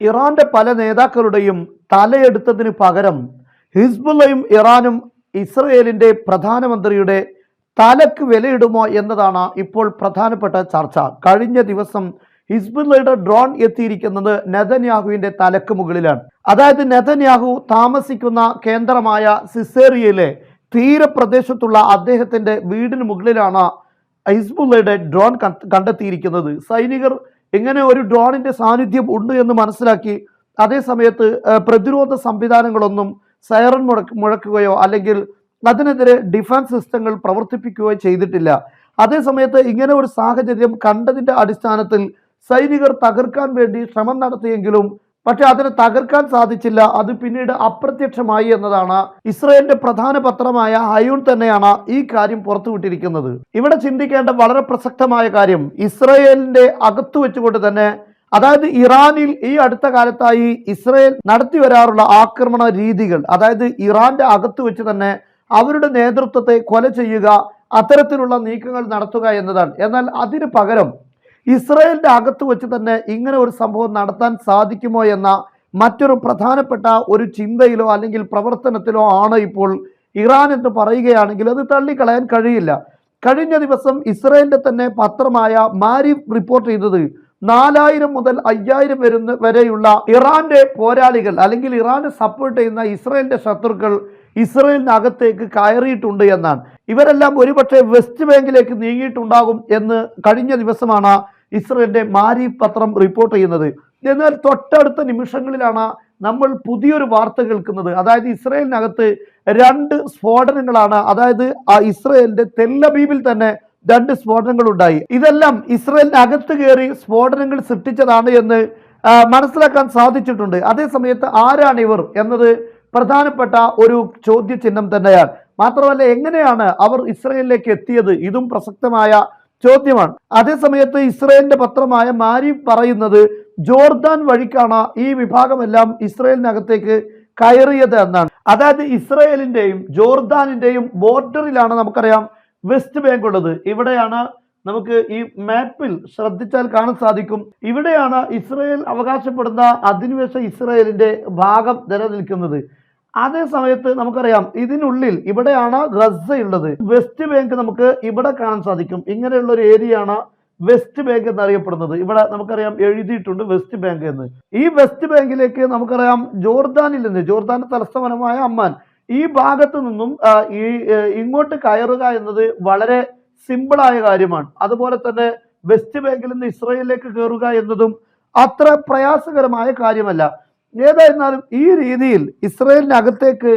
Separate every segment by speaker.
Speaker 1: ഇറാന്റെ പല നേതാക്കളുടെയും തലയെടുത്തതിന് പകരം ഹിസ്ബുള്ളയും ഇറാനും ഇസ്രയേലിന്റെ പ്രധാനമന്ത്രിയുടെ തലക്ക് വിലയിടുമോ എന്നതാണ് ഇപ്പോൾ പ്രധാനപ്പെട്ട ചർച്ച. കഴിഞ്ഞ ദിവസം ഹിസ്ബുള്ളയുടെ ഡ്രോൺ എത്തിയിരിക്കുന്നത് നെതന്യാഹുവിന്റെ തലക്ക് മുകളിലാണ്. അതായത് നെതന്യാഹു താമസിക്കുന്ന കേന്ദ്രമായ സിസേറിയയിലെ തീരപ്രദേശത്തുള്ള അദ്ദേഹത്തിന്റെ വീടിന് മുകളിലാണ് ഹിസ്ബുള്ളയുടെ ഡ്രോൺ കണ്ട- കണ്ടെത്തിയിരിക്കുന്നത്. സൈനികർ ഇങ്ങനെ ഒരു ഡ്രോണിന്റെ സാന്നിധ്യം ഉണ്ട് എന്ന് മനസ്സിലാക്കി അതേ സമയത്ത് പ്രതിരോധ സംവിധാനങ്ങളൊന്നും സൈറൺ മുഴക്ക മുഴക്കുകയോ അല്ലെങ്കിൽ അതിനെതിരെ ഡിഫൻസ് സിസ്റ്റങ്ങൾ പ്രവർത്തിപ്പിക്കുകയോ ചെയ്തിട്ടില്ല. അതേ സമയത്ത് ഇങ്ങനെ ഒരു സാഹചര്യം കണ്ടതിന്റെ അടിസ്ഥാനത്തിൽ സൈനികർ തകർക്കാൻ വേണ്ടി ശ്രമം നടത്തിയെങ്കിലും പക്ഷെ അതിന് തകർക്കാൻ സാധിച്ചില്ല. അത് പിന്നീട് അപ്രത്യക്ഷമായി എന്നതാണ് ഇസ്രയേലിന്റെ പ്രധാന പത്രമായ ഹയൂൺ തന്നെയാണ് ഈ കാര്യം പുറത്തുവിട്ടിരിക്കുന്നത്. ഇവിടെ ചിന്തിക്കേണ്ട വളരെ പ്രസക്തമായ കാര്യം ഇസ്രയേലിന്റെ അകത്തു വെച്ചുകൊണ്ട് തന്നെ അതായത് ഇറാനിൽ ഈ അടുത്ത കാലത്തായി ഇസ്രയേൽ നടത്തി വരാറുള്ള ആക്രമണ രീതികൾ അതായത് ഇറാന്റെ അകത്ത് വെച്ച് തന്നെ അവരുടെ നേതൃത്വത്തെ കൊല ചെയ്യുക അത്തരത്തിലുള്ള നീക്കങ്ങൾ നടത്തുക എന്നതാണ്. എന്നാൽ അതിന് പകരം ഇസ്രയേലിന്റെ അകത്ത് വെച്ച് തന്നെ ഇങ്ങനെ ഒരു സംഭവം നടത്താൻ സാധിക്കുമോ എന്ന മറ്റൊരു പ്രധാനപ്പെട്ട ഒരു ചിന്തയിലോ അല്ലെങ്കിൽ പ്രവർത്തനത്തിലോ ആണ് ഇപ്പോൾ ഇറാൻ എന്ന് പറയുകയാണെങ്കിൽ അത് തള്ളിക്കളയാൻ കഴിയില്ല. കഴിഞ്ഞ ദിവസം ഇസ്രയേലിന്റെ തന്നെ പത്രമായ മാരി റിപ്പോർട്ട് ചെയ്തത് നാലായിരം മുതൽ അയ്യായിരം വരുന്ന വരെയുള്ള ഇറാന്റെ പോരാളികൾ അല്ലെങ്കിൽ ഇറാനെ സപ്പോർട്ട് ചെയ്യുന്ന ഇസ്രയേലിന്റെ ശത്രുക്കൾ ഇസ്രയേലിനകത്തേക്ക് കയറിയിട്ടുണ്ട് എന്നാണ്. ഇവരെല്ലാം ഒരുപക്ഷെ വെസ്റ്റ് ബാങ്കിലേക്ക് നീങ്ങിയിട്ടുണ്ടാകും എന്ന് കഴിഞ്ഞ ദിവസമാണ് ഇസ്രയേലിന്റെ മാരി പത്രം റിപ്പോർട്ട് ചെയ്യുന്നത്. എന്നാൽ തൊട്ടടുത്ത നിമിഷങ്ങളിലാണ് നമ്മൾ പുതിയൊരു വാർത്ത കേൾക്കുന്നത്. അതായത് ഇസ്രയേലിനകത്ത് രണ്ട് സ്ഫോടനങ്ങളാണ്. അതായത് ആ ഇസ്രയേലിന്റെ തെല്ലബീബിൽ തന്നെ രണ്ട് സ്ഫോടനങ്ങൾ ഉണ്ടായി. ഇതെല്ലാം ഇസ്രയേലിനകത്ത് കയറി സ്ഫോടനങ്ങൾ സൃഷ്ടിച്ചതാണ് എന്ന് മനസ്സിലാക്കാൻ സാധിച്ചിട്ടുണ്ട്. അതേസമയത്ത് ആരാണ് ഇവർ എന്നത് പ്രധാനപ്പെട്ട ഒരു ചോദ്യചിഹ്നം തന്നെയാണ്. മാത്രമല്ല എങ്ങനെയാണ് അവർ ഇസ്രയേലിലേക്ക് എത്തിയത്? ഇതും പ്രസക്തമായ ചോദ്യമാണ്. അതേസമയത്ത് ഇസ്രയേലിന്റെ പത്രമായ മാരി പറയുന്നത് ജോർദാൻ വഴിക്കാണ് ഈ വിഭാഗമെല്ലാം ഇസ്രയേലിനകത്തേക്ക് കയറിയത് എന്നാണ്. അതായത് ഇസ്രയേലിന്റെയും ജോർദാനിന്റെയും ബോർഡറിലാണ് നമുക്കറിയാം വെസ്റ്റ് ബാങ്ക് ഉള്ളത്. ഇവിടെയാണ് നമുക്ക് ഈ മാപ്പിൽ ശ്രദ്ധിച്ചാൽ കാണാൻ സാധിക്കും. ഇവിടെയാണ് ഇസ്രയേൽ അവകാശപ്പെടുന്ന അധിനിവേശ ഇസ്രയേലിന്റെ ഭാഗം നിലനിൽക്കുന്നത്. അതേ സമയത്ത് നമുക്കറിയാം ഇതിനുള്ളിൽ ഇവിടെയാണ് ഗസ ഉള്ളത്. വെസ്റ്റ് ബാങ്ക് നമുക്ക് ഇവിടെ കാണാൻ സാധിക്കും. ഇങ്ങനെയുള്ള ഒരു ഏരിയയാണ് വെസ്റ്റ് ബാങ്ക് എന്നറിയപ്പെടുന്നത്. ഇവിടെ നമുക്കറിയാം എഴുതിയിട്ടുണ്ട് വെസ്റ്റ് ബാങ്ക് എന്ന്. ഈ വെസ്റ്റ് ബാങ്കിലേക്ക് നമുക്കറിയാം ജോർദാനിൽ നിന്ന് ജോർദാന്റെ തലസ്ഥാനമായ അമ്മാൻ. ഈ ഭാഗത്ത് നിന്നും ഈ ഇങ്ങോട്ട് കയറുക എന്നത് വളരെ സിമ്പിളായ കാര്യമാണ്. അതുപോലെ തന്നെ വെസ്റ്റ് ബാങ്കിൽ നിന്ന് ഇസ്രയേലിലേക്ക് കയറുക എന്നതും അത്ര പ്രയാസകരമായ കാര്യമല്ല. ഏതായിരുന്നാലും ഈ രീതിയിൽ ഇസ്രയേലിനകത്തേക്ക്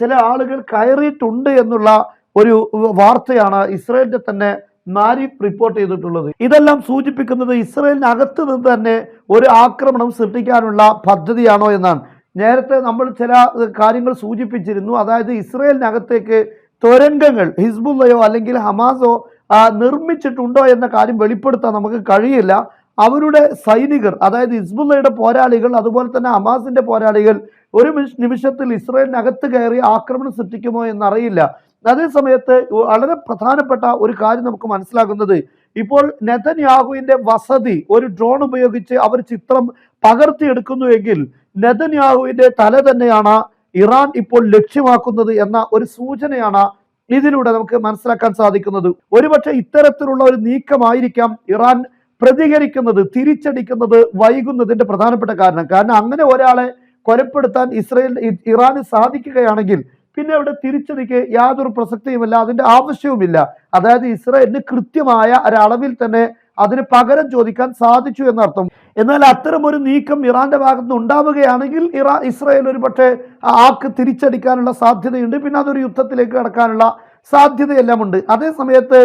Speaker 1: ചില ആളുകൾ കയറിയിട്ടുണ്ട് എന്നുള്ള ഒരു വാർത്തയാണ് ഇസ്രയേലിന്റെ തന്നെ മാരിഫ് റിപ്പോർട്ട് ചെയ്തിട്ടുള്ളത്. ഇതെല്ലാം സൂചിപ്പിക്കുന്നത് ഇസ്രയേലിനകത്ത് നിന്ന് തന്നെ ഒരു ആക്രമണം സൃഷ്ടിക്കാനുള്ള പദ്ധതിയാണോ എന്നാണ്. നേരത്തെ നമ്മൾ ചില കാര്യങ്ങൾ സൂചിപ്പിച്ചിരുന്നു. അതായത് ഇസ്രയേലിനകത്തേക്ക് തുരങ്കങ്ങൾ ഹിസ്ബുള്ളയോ അല്ലെങ്കിൽ ഹമാസോ നിർമ്മിച്ചിട്ടുണ്ടോ എന്ന കാര്യം വെളിപ്പെടുത്താൻ നമുക്ക് കഴിയില്ല. അവരുടെ സൈനികർ അതായത് ഇസ്ബുള്ളയുടെ പോരാളികൾ അതുപോലെ തന്നെ ഹമാസിന്റെ പോരാളികൾ ഒരു നിമിഷ- നിമിഷത്തിൽ ഇസ്രയേലിനകത്ത് കയറി ആക്രമണം സൃഷ്ടിക്കുമോ എന്നറിയില്ല. അതേ സമയത്ത് വളരെ പ്രധാനപ്പെട്ട ഒരു കാര്യം നമുക്ക് മനസ്സിലാകുന്നത്. ഇപ്പോൾ നെതന്യാഹുവിന്റെ വസതി ഒരു ഡ്രോൺ ഉപയോഗിച്ച് അവർ ചിത്രം പകർത്തിയെടുക്കുന്നുവെങ്കിൽ നെതന്യാഹുവിന്റെ തല തന്നെയാണ് ഇറാൻ ഇപ്പോൾ ലക്ഷ്യമാക്കുന്നത് എന്ന ഒരു സൂചനയാണ് ഇതിലൂടെ നമുക്ക് മനസ്സിലാക്കാൻ സാധിക്കുന്നത്. ഒരുപക്ഷെ ഇത്തരത്തിലുള്ള ഒരു നീക്കമായിരിക്കാം ഇറാൻ പ്രതികരിക്കുന്നത് തിരിച്ചടിക്കുന്നത് വൈകുന്നതിന്റെ പ്രധാനപ്പെട്ട കാരണം. കാരണം അങ്ങനെ ഒരാളെ കൊലപ്പെടുത്താൻ ഇസ്രയേൽ ഇറാന് സാധിക്കുകയാണെങ്കിൽ പിന്നെ അവിടെ തിരിച്ചടിക്ക് യാതൊരു പ്രസക്തിയുമില്ല അതിന്റെ ആവശ്യവുമില്ല. അതായത് ഇസ്രയേലിന് കൃത്യമായ ഒരളവിൽ തന്നെ അതിന് പകരം ചോദിക്കാൻ സാധിച്ചു എന്നർത്ഥം. എന്നാൽ അത്തരം ഒരു നീക്കം ഇറാന്റെ ഭാഗത്ത് നിന്ന് ഉണ്ടാവുകയാണെങ്കിൽ ഇറാ ഇസ്രായേൽ ഒരു പക്ഷേ ആക്ക് തിരിച്ചടിക്കാനുള്ള സാധ്യതയുണ്ട്. പിന്നെ അതൊരു യുദ്ധത്തിലേക്ക് കടക്കാനുള്ള സാധ്യതയെല്ലാം ഉണ്ട്. അതേ സമയത്ത്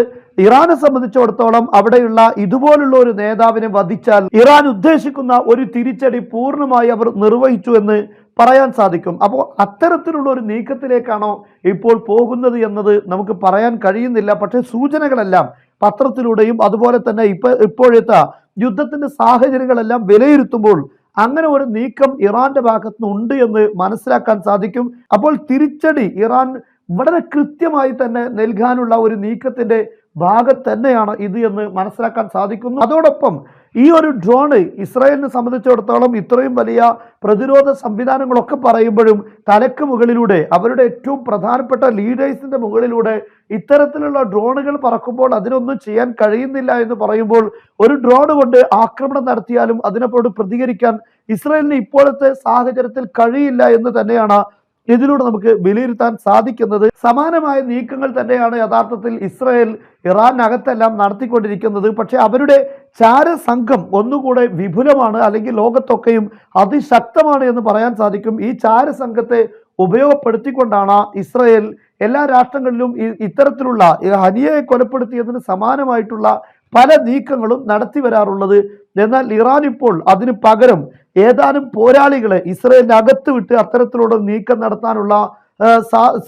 Speaker 1: ഇറാനെ സംബന്ധിച്ചിടത്തോളം അവിടെയുള്ള ഇതുപോലുള്ള ഒരു നേതാവിനെ വധിച്ചാൽ ഇറാൻ ഉദ്ദേശിക്കുന്ന ഒരു തിരിച്ചടി പൂർണമായി അവർ നിർവഹിച്ചു എന്ന് പറയാൻ സാധിക്കും. അപ്പോൾ അത്തരത്തിലുള്ള ഒരു നീക്കത്തിലേക്കാണോ ഇപ്പോൾ പോകുന്നത് എന്നത് നമുക്ക് പറയാൻ കഴിയുന്നില്ല. പക്ഷേ സൂചനകളെല്ലാം പത്രത്തിലൂടെയും അതുപോലെ തന്നെ ഇപ്പൊ ഇപ്പോഴത്തെ യുദ്ധത്തിന്റെ സാഹചര്യങ്ങളെല്ലാം വിലയിരുത്തുമ്പോൾ അങ്ങനെ ഒരു നീക്കം ഇറാന്റെ ഭാഗത്തുനിന്ന് ഉണ്ട് എന്ന് മനസ്സിലാക്കാൻ സാധിക്കും. അപ്പോൾ തിരിച്ചടി ഇറാൻ വളരെ കൃത്യമായി തന്നെ നൽകാനുള്ള ഒരു നീക്കത്തിന്റെ ഭാഗം തന്നെയാണ് ഇത് എന്ന് മനസ്സിലാക്കാൻ സാധിക്കുന്നു. അതോടൊപ്പം ഈ ഒരു ഡ്രോണ് ഇസ്രായേലിനെ സംബന്ധിച്ചിടത്തോളം ഇത്രയും വലിയ പ്രതിരോധ സംവിധാനങ്ങളൊക്കെ പറയുമ്പോഴും തലക്ക് മുകളിലൂടെ അവരുടെ ഏറ്റവും പ്രധാനപ്പെട്ട ലീഡേഴ്സിന്റെ മുകളിലൂടെ ഇത്തരത്തിലുള്ള ഡ്രോണുകൾ പറക്കുമ്പോൾ അതിനൊന്നും ചെയ്യാൻ കഴിയുന്നില്ല എന്ന് പറയുമ്പോൾ ഒരു ഡ്രോൺ കൊണ്ട് ആക്രമണം നടത്തിയാലും അതിനോട് പ്രതികരിക്കാൻ ഇസ്രായേലിന് ഇപ്പോഴത്തെ സാഹചര്യത്തിൽ കഴിയില്ല എന്ന് തന്നെയാണ് ഇതിലൂടെ നമുക്ക് വിലയിരുത്താൻ സാധിക്കുന്നത് സമാനമായ നീക്കങ്ങൾ തന്നെയാണ് യഥാർത്ഥത്തിൽ ഇസ്രായേൽ ഇറാനകത്തെല്ലാം നടത്തിക്കൊണ്ടിരിക്കുന്നത്. പക്ഷേ അവരുടെ ചാരസംഘം ഒന്നുകൂടെ വിപുലമാണ് അല്ലെങ്കിൽ ലോകത്തൊക്കെയും അതിശക്തമാണ് എന്ന് പറയാൻ സാധിക്കും. ഈ ചാരസംഘത്തെ ഉപയോഗപ്പെടുത്തിക്കൊണ്ടാണ് ഇസ്രായേൽ എല്ലാ രാഷ്ട്രങ്ങളിലും ഇത്തരത്തിലുള്ള ഹനിയയെ കൊലപ്പെടുത്തിയതിന് സമാനമായിട്ടുള്ള പല നീക്കങ്ങളും നടത്തി വരാറുള്ളത്. എന്നാൽ ഇറാൻ ഇപ്പോൾ അതിന് പകരം ഏതാനും പോരാളികളെ ഇസ്രയേലിന് അകത്ത് വിട്ട് അത്തരത്തിലുള്ള നീക്കം നടത്താനുള്ള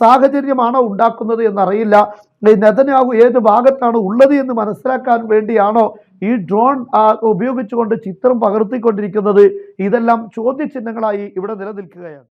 Speaker 1: സാഹചര്യമാണോ ഉണ്ടാക്കുന്നത് എന്നറിയില്ല. നെതന്യാഹു ഏത് ഭാഗത്താണ് ഉള്ളത് എന്ന് മനസ്സിലാക്കാൻ വേണ്ടിയാണോ ഈ ഡ്രോൺ ഉപയോഗിച്ചുകൊണ്ട് ചിത്രം പകർത്തിക്കൊണ്ടിരിക്കുന്നത്. ഇതെല്ലാം ചോദ്യചിഹ്നങ്ങളായി ഇവിടെ നിലനിൽക്കുകയാണ്.